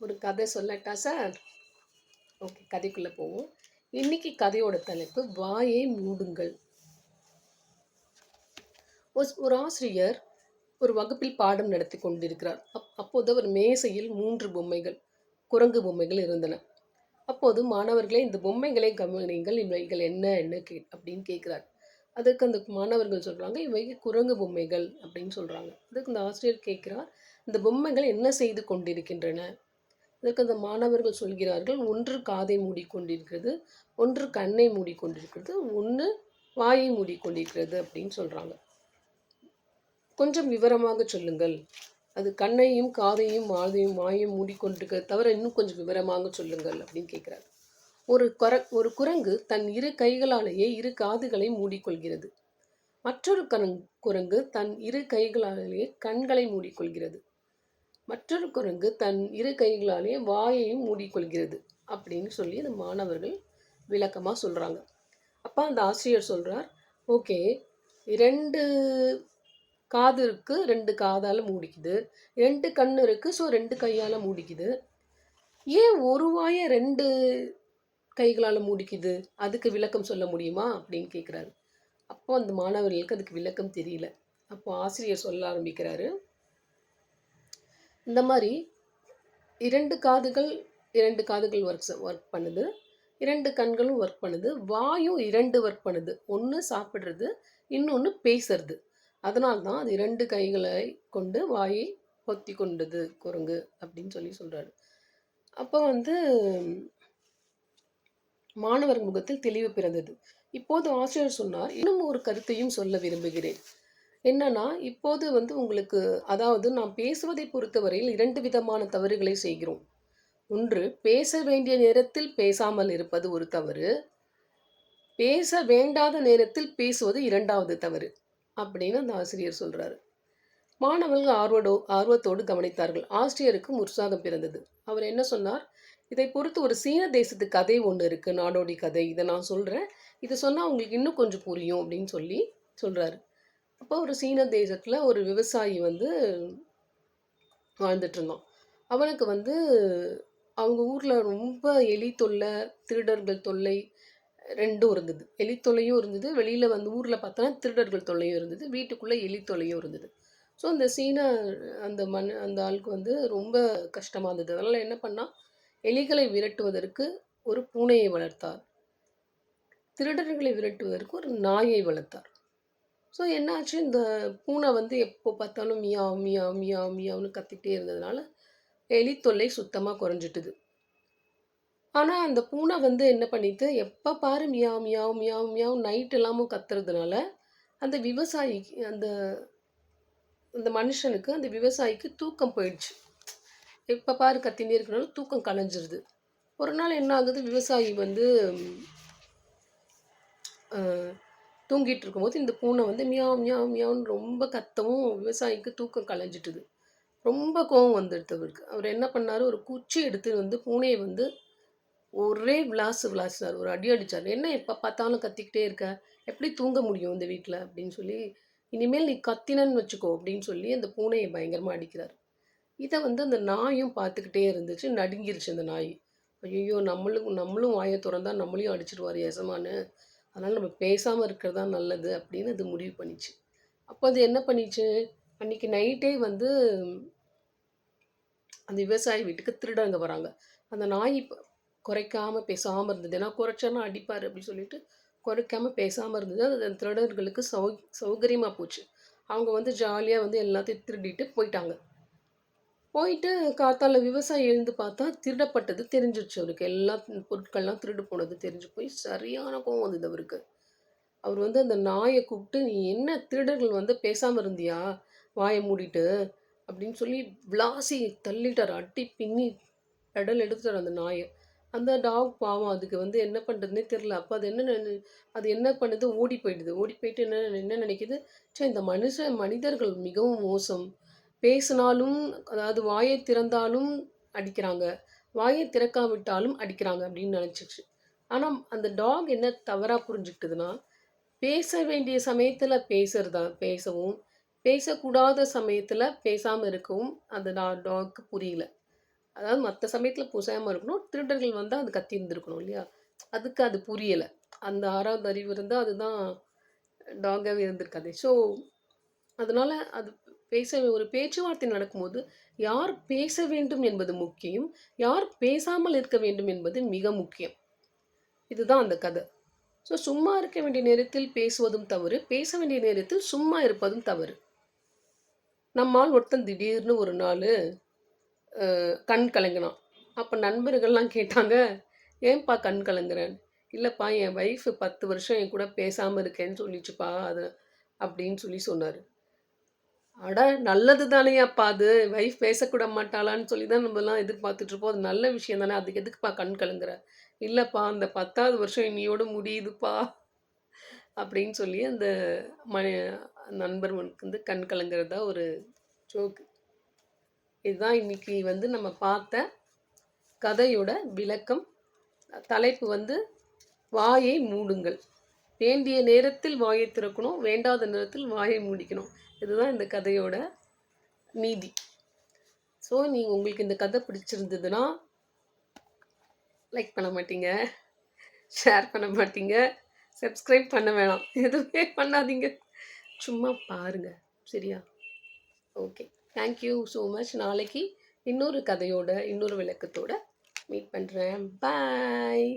ஒரு கதை சொல்லட்டா சார்? ஓகே கதைக்குள்ளே போவோம். இன்னைக்கு கதையோட தலைப்பு வாயை மூடுங்கள். ஒரு ஆசிரியர் ஒரு வகுப்பில் பாடம் நடத்தி கொண்டிருக்கிறார். அப் அப்போது ஒரு மேசையில் மூன்று பொம்மைகள் குரங்கு பொம்மைகள் இருந்தன. அப்போது மாணவர்களே இந்த பொம்மைகளை கவனிங்கள் இவைகள் என்ன என்ன கே அப்படின்னு கேட்குறார். அதுக்கு அந்த மாணவர்கள் சொல்கிறாங்க இவை குரங்கு பொம்மைகள் அப்படின்னு சொல்கிறாங்க அதுக்கு இந்த ஆசிரியர் கேட்குறார் இந்த பொம்மைகள் என்ன செய்து கொண்டிருக்கின்றன? அதற்கு அந்த மாணவர்கள் சொல்கிறார்கள் ஒன்று காதை மூடிக்கொண்டிருக்கிறது ஒன்று கண்ணை மூடிக்கொண்டிருக்கிறது ஒன்று வாயை மூடிக்கொண்டிருக்கிறது அப்படின்னு சொல்கிறாங்க கொஞ்சம் விவரமாக சொல்லுங்கள். அது கண்ணையும் காதையும் மாதையும் வாயையும் மூடிக்கொண்டிருக்கிறது தவிர இன்னும் கொஞ்சம் விவரமாக சொல்லுங்கள் அப்படின்னு கேட்குறாரு. ஒரு குர ஒரு குரங்கு தன் இரு கைகளாலேயே இரு காதுகளை மூடிக்கொள்கிறது. மற்றொரு கரங் குரங்கு தன் இரு கைகளாலேயே கண்களை மூடிக்கொள்கிறது. மற்றொரு குரங்கு தன் இரு கைகளாலேயே வாயையும் மூடிக்கொள்கிறது அப்படின்னு சொல்லி அந்த மாணவர்கள் விளக்கமாக சொல்கிறாங்க அப்போ அந்த ஆசிரியர் சொல்கிறார் ஓகே இரண்டு காது இருக்குது ரெண்டு காதால் மூடிக்குது. ரெண்டு கண் இருக்குது ஸோ ரெண்டு கையால் மூடிக்குது. ஏன் ஒரு வாயை ரெண்டு கைகளால் மூடிக்குது? அதுக்கு விளக்கம் சொல்ல முடியுமா? அப்படின்னு கேட்குறாரு அப்போ அந்த மாணவர்களுக்கு அதுக்கு விளக்கம் தெரியல. அப்போ ஆசிரியர் சொல்ல ஆரம்பிக்கிறாரு இந்த மாதிரி இரண்டு காதுகள் இரண்டு காதுகள் ஒர்க் ஒர்க் பண்ணுது. இரண்டு கண்களும் ஒர்க் பண்ணுது. வாயும் இரண்டு ஒர்க் பண்ணுது. ஒன்று சாப்பிட்றது இன்னொன்று பேசுறது. அதனால்தான் அது இரண்டு கைகளை கொண்டு வாயை பொத்தி கொண்டது குரங்கு அப்படின்னு சொல்லி சொல்கிறாரு அப்போ வந்து மாணவர் முகத்தில் தெளிவு பிறந்தது. இப்போது ஆசிரியர் சொன்னார் இன்னும் ஒரு கருத்தையும் சொல்ல விரும்புகிறேன். என்னன்னா இப்போது வந்து உங்களுக்கு அதாவது நாம் பேசுவதை பொறுத்தவரையில் இரண்டு விதமான தவறுகளை செய்கிறோம். ஒன்று பேச வேண்டிய நேரத்தில் பேசாமல் இருப்பது ஒரு தவறு. பேச வேண்டாத நேரத்தில் பேசுவது இரண்டாவது தவறு அப்படின்னு அந்த ஆசிரியர் சொல்கிறாரு மாணவர்கள் ஆர்வடோ ஆர்வத்தோடு கவனித்தார்கள். ஆசிரியருக்கும் உற்சாகம் பிறந்தது. அவர் என்ன சொன்னார்? இதை பொறுத்து ஒரு சீன தேசத்து கதை ஒன்று இருக்குது நாடோடி கதை. இதை நான் சொல்கிறேன் இதை சொன்னால் உங்களுக்கு இன்னும் கொஞ்சம் புரியும் அப்படின்னு சொல்லி சொல்கிறாரு அப்போ ஒரு சீன தேசத்தில் ஒரு விவசாயி வந்து வாழ்ந்துட்டு இருந்தான். அவனுக்கு வந்து அவங்க ஊரில் ரொம்ப எலி தொல்லை திருடர்கள் தொல்லை ரெண்டும் இருந்தது. எலி தொல்லையும் இருந்தது. வெளியில் வந்து ஊரில் பார்த்தோன்னா திருடர்கள் தொல்லையும் இருந்தது. வீட்டுக்குள்ளே எலி தொல்லையும் இருந்தது. ஸோ அந்த சீன அந்த மண் அந்த ஆளுக்கு வந்து ரொம்ப கஷ்டமாக இருந்தது. அதனால் என்ன பண்ணால் எலிகளை விரட்டுவதற்கு ஒரு பூனையை வளர்த்தார். திருடர்களை விரட்டுவதற்கு ஒரு நாயை வளர்த்தார். ஸோ என்னாச்சு? இந்த பூனை வந்து எப்போ பார்த்தாலும் மியாவ் மியாவ் மியாவ் மியாவ்னு கத்திக்கிட்டே இருந்ததுனால எலி தொல்லை சுத்தமாக குறைஞ்சிட்டுது. ஆனால் அந்த பூனை வந்து என்ன பண்ணிட்டு எப்போ பாரு meow meow meow meow night எல்லாமும் கத்துறதுனால அந்த விவசாயிக்கு அந்த அந்த மனுஷனுக்கு அந்த விவசாயிக்கு தூக்கம் போயிடுச்சு. எப்போ பாரு கத்தினே இருக்கனால தூக்கம் கலைஞ்சிருது. ஒரு நாள் என்ன ஆகுது? விவசாயி வந்து தூங்கிட்டு இருக்கும்போது இந்த பூனை வந்து மியாவ் மியாவ் மியாவ்னு ரொம்ப கத்தவும் விவசாயிக்கு தூக்கம் களைஞ்சிட்டுது ரொம்ப கோவம் வந்துடுது அவருக்கு. அவர் என்ன பண்ணார்? ஒரு குச்சி எடுத்து வந்து பூனையை வந்து ஒரே விளாசு விளாசினார். ஒரு அடி அடித்தார் என்ன எப்போ பார்த்தாலும் கத்திக்கிட்டே இருக்க? எப்படி தூங்க முடியும் இந்த வீட்டில் அப்படின்னு சொல்லி இனிமேல் நீ கத்தினன்னு வச்சுக்கோ அப்படின்னு சொல்லி அந்த பூனையை பயங்கரமாக அடிக்கிறார். இதை வந்து அந்த நாயும் பார்த்துக்கிட்டே இருந்துச்சு. நடுங்கிருச்சு அந்த நாய். ஐயோ நம்மளும் நம்மளும் வாயை திறந்தா நம்மளையும் அடிச்சிடுவார் எசமானு அதனால் நம்ம பேசாமல் இருக்கிறது தான் நல்லது அப்படின்னு அது முடிவு பண்ணிச்சு. அப்போ அது என்ன பண்ணிச்சு? அன்றைக்கி நைட்டே வந்து அந்த விவசாயி வீட்டுக்கு திருடங்க வராங்க. அந்த நாய் இப்போ குறைக்காமல் பேசாமல் இருந்தது. ஏன்னா குறைச்சனா அடிப்பார் அப்படின்னு சொல்லிட்டு குறைக்காமல் பேசாமல் இருந்தது. அது அந்த திருடர்களுக்கு சௌ சௌகரியமாக போச்சு. அவங்க வந்து ஜாலியாக வந்து எல்லாத்தையும் திருடிட்டு போயிட்டாங்க. போயிட்டு காத்தால விவசாயி எழுந்து பார்த்தா திருடப்பட்டது தெரிஞ்சிருச்சு அவருக்கு. எல்லா பொருட்கள்லாம் திருடு போனது தெரிஞ்சு போய் சரியான கோவம் வந்தது அவருக்கு. அவர் வந்து அந்த நாயை கூப்பிட்டு நீ என்ன திருடர்கள் வந்து பேசாமல் இருந்தியா? வாயை மூடிட்டு அப்படின்னு சொல்லி விளாசி தள்ளிட்டார். அட்டி பின்னி பெடல் எடுத்துட்டார் அந்த நாயை. அந்த டாக் பாவம் அதுக்கு வந்து என்ன பண்ணுறதுனே தெரில அப்போ அது என்ன அது என்ன பண்ணுது? ஓடி போயிடுது. ஓடி போயிட்டு என்ன என்ன நினைக்குது? சே இந்த மனுஷ மனிதர்கள் மிகவும் மோசம். பேசினாலும் அதாவது வாயை திறந்தாலும் அடிக்கிறாங்க. வாயை திறக்காவிட்டாலும் அடிக்கிறாங்க அப்படின்னு நினச்சிச்சு ஆனால் அந்த டாக் என்ன தவறாக புரிஞ்சுக்கிட்டதுன்னா பேச வேண்டிய சமயத்தில் பேசுறதா பேசவும் பேசக்கூடாத சமயத்தில் பேசாமல் இருக்கவும் அந்த டாக்கு புரியல. அதாவது மற்ற சமயத்தில் புசாமல் இருக்கணும் திருடர்கள் வந்தால் அது கத்தி இருந்திருக்கணும் இல்லையா? அதுக்கு அது புரியலை. அந்த ஆறாவது அறிவு இருந்தால் அதுதான் டாகாகவே இருந்திருக்காது. ஸோ அதனால் அது பேச ஒரு பேச்சுவார்த்தை நடக்கும்போது யார் பேச வேண்டும் என்பது முக்கியம் யார் பேசாமல் இருக்க வேண்டும் என்பது மிக முக்கியம். இதுதான் அந்த கதை. ஸோ சும்மா இருக்க வேண்டிய நேரத்தில் பேசுவதும் தவறு பேச வேண்டிய நேரத்தில் சும்மா இருப்பதும் தவறு. நம்மால் ஒருத்தன் திடீர்னு ஒரு நாள் கண் கலங்கினான். அப்போ நண்பர்கள்லாம் கேட்டாங்க ஏன்பா கண் கலங்குறேன் இல்லைப்பா என் ஒய்ஃபு பத்து வருஷம் என் கூட பேசாமல் இருக்கேன்னு சொல்லிச்சுப்பா அது அப்படின்னு சொல்லி சொன்னார். அட நல்லது தானேயாப்பா அது. வைஃப் பேசக்கூட மாட்டாளான்னு சொல்லி தான் நம்மலாம் எதிர்பார்த்துட்ருப்போம் அது நல்ல விஷயம் தானே. அதுக்கு எதுக்குப்பா கண் கலங்குற? இல்லைப்பா அந்த பத்தாவது வருஷம் இன்னியோட முடியுதுப்பா. அப்படின்னு சொல்லி அந்த மணி நண்பர்களுக்கு வந்து கண் கலங்குறதா ஒரு ஜோக்கு இதுதான் இன்னைக்கு வந்து நம்ம பார்த்த கதையோட விளக்கம். தலைப்பு வந்து வாயை மூடுங்கள். வேண்டிய நேரத்தில் வாயை திறக்கணும் வேண்டாத நேரத்தில் வாயை மூடிக்கணும். இதுதான் இந்த கதையோட நீதி ஸோ நீங்கள் உங்களுக்கு இந்த கதை பிடிச்சிருந்ததுன்னா லைக் பண்ண மாட்டீங்க ஷேர் பண்ண மாட்டீங்க சப்ஸ்கிரைப் பண்ண வேணாம். எதுவுமே பண்ணாதீங்க. சும்மா பாருங்கள் சரியா? ஓகே தேங்க்யூ ஸோ மச் நாளைக்கு இன்னொரு கதையோட இன்னொரு விளக்கத்தோட மீட் பண்ணுறேன் பாய்